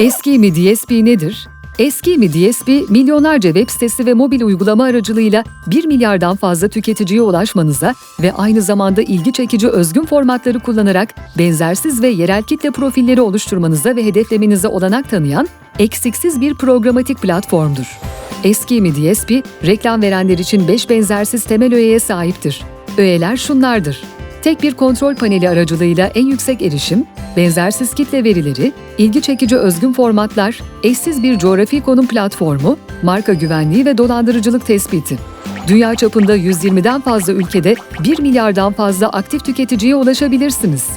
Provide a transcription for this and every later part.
Eski mi DSP nedir? Eski mi DSP, milyonlarca web sitesi ve mobil uygulama aracılığıyla 1 milyardan fazla tüketiciye ulaşmanıza ve aynı zamanda ilgi çekici özgün formatları kullanarak benzersiz ve yerel kitle profilleri oluşturmanıza ve hedeflemenize olanak tanıyan eksiksiz bir programatik platformdur. Eski mi DSP, reklam verenler için 5 benzersiz temel öğeye sahiptir. Öğeler şunlardır. Tek bir kontrol paneli aracılığıyla en yüksek erişim, benzersiz kitle verileri, ilgi çekici özgün formatlar, eşsiz bir coğrafi konum platformu, marka güvenliği ve dolandırıcılık tespiti. Dünya çapında 120'den fazla ülkede 1 milyardan fazla aktif tüketiciye ulaşabilirsiniz.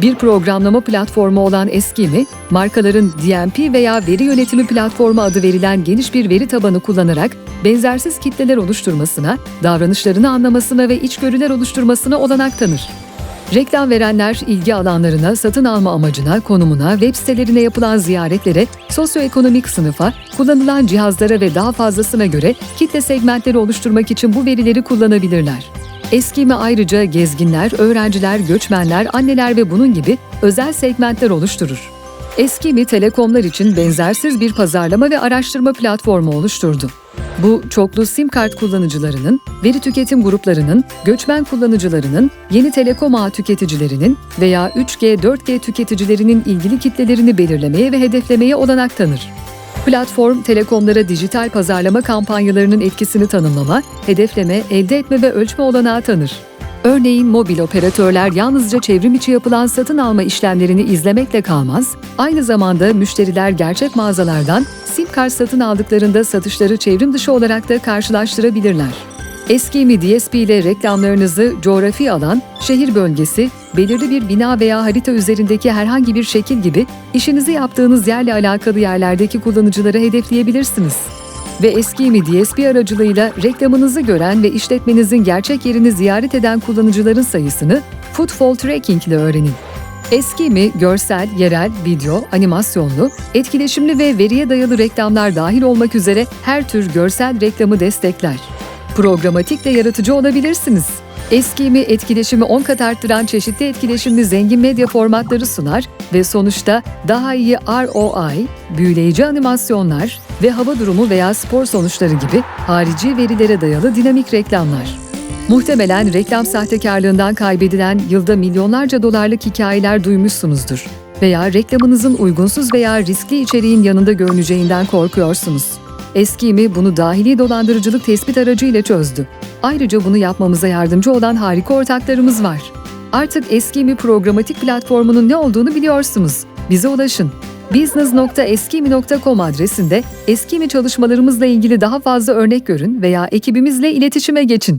Bir programlama platformu olan Eskimi, markaların DMP veya veri yönetimi platformu adı verilen geniş bir veri tabanı kullanarak benzersiz kitleler oluşturmasına, davranışlarını anlamasına ve içgörüler oluşturmasına olanak tanır. Reklam verenler ilgi alanlarına, satın alma amacına, konumuna, web sitelerine yapılan ziyaretlere, sosyoekonomik sınıfa, kullanılan cihazlara ve daha fazlasına göre kitle segmentleri oluşturmak için bu verileri kullanabilirler. Eskimi ayrıca gezginler, öğrenciler, göçmenler, anneler ve bunun gibi özel segmentler oluşturur. Eskimi telekomlar için benzersiz bir pazarlama ve araştırma platformu oluşturdu. Bu çoklu sim kart kullanıcılarının, veri tüketim gruplarının, göçmen kullanıcılarının, yeni telekom ağ tüketicilerinin veya 3G, 4G tüketicilerinin ilgili kitlelerini belirlemeye ve hedeflemeye olanak tanır. Platform, telekomlara dijital pazarlama kampanyalarının etkisini tanımlama, hedefleme, elde etme ve ölçme olanağı tanır. Örneğin mobil operatörler yalnızca çevrim içi yapılan satın alma işlemlerini izlemekle kalmaz, aynı zamanda müşteriler gerçek mağazalardan sim kart satın aldıklarında satışları çevrim dışı olarak da karşılaştırabilirler. Eski mi DSP ile reklamlarınızı coğrafi alan, şehir bölgesi, belirli bir bina veya harita üzerindeki herhangi bir şekil gibi işinizi yaptığınız yerle alakalı yerlerdeki kullanıcıları hedefleyebilirsiniz. Ve eski mi DSP aracılığıyla reklamınızı gören ve işletmenizin gerçek yerini ziyaret eden kullanıcıların sayısını Footfall Tracking ile öğrenin. Eski mi görsel, yerel, video, animasyonlu, etkileşimli ve veriye dayalı reklamlar dahil olmak üzere her tür görsel reklamı destekler. Programatik de yaratıcı olabilirsiniz. Eskimi etkileşimi 10 kat arttıran çeşitli etkileşimli zengin medya formatları sunar ve sonuçta daha iyi ROI, büyüleyici animasyonlar ve hava durumu veya spor sonuçları gibi harici verilere dayalı dinamik reklamlar. Muhtemelen reklam sahtekarlığından kaybedilen yılda milyonlarca dolarlık hikayeler duymuşsunuzdur veya reklamınızın uygunsuz veya riskli içeriğin yanında görüneceğinden korkuyorsunuz. Eskimi bunu dahili dolandırıcılık tespit aracıyla çözdü. Ayrıca bunu yapmamıza yardımcı olan harika ortaklarımız var. Artık Eskimi programatik platformunun ne olduğunu biliyorsunuz. Bize ulaşın. business.eskimi.com adresinde Eskimi çalışmalarımızla ilgili daha fazla örnek görün veya ekibimizle iletişime geçin.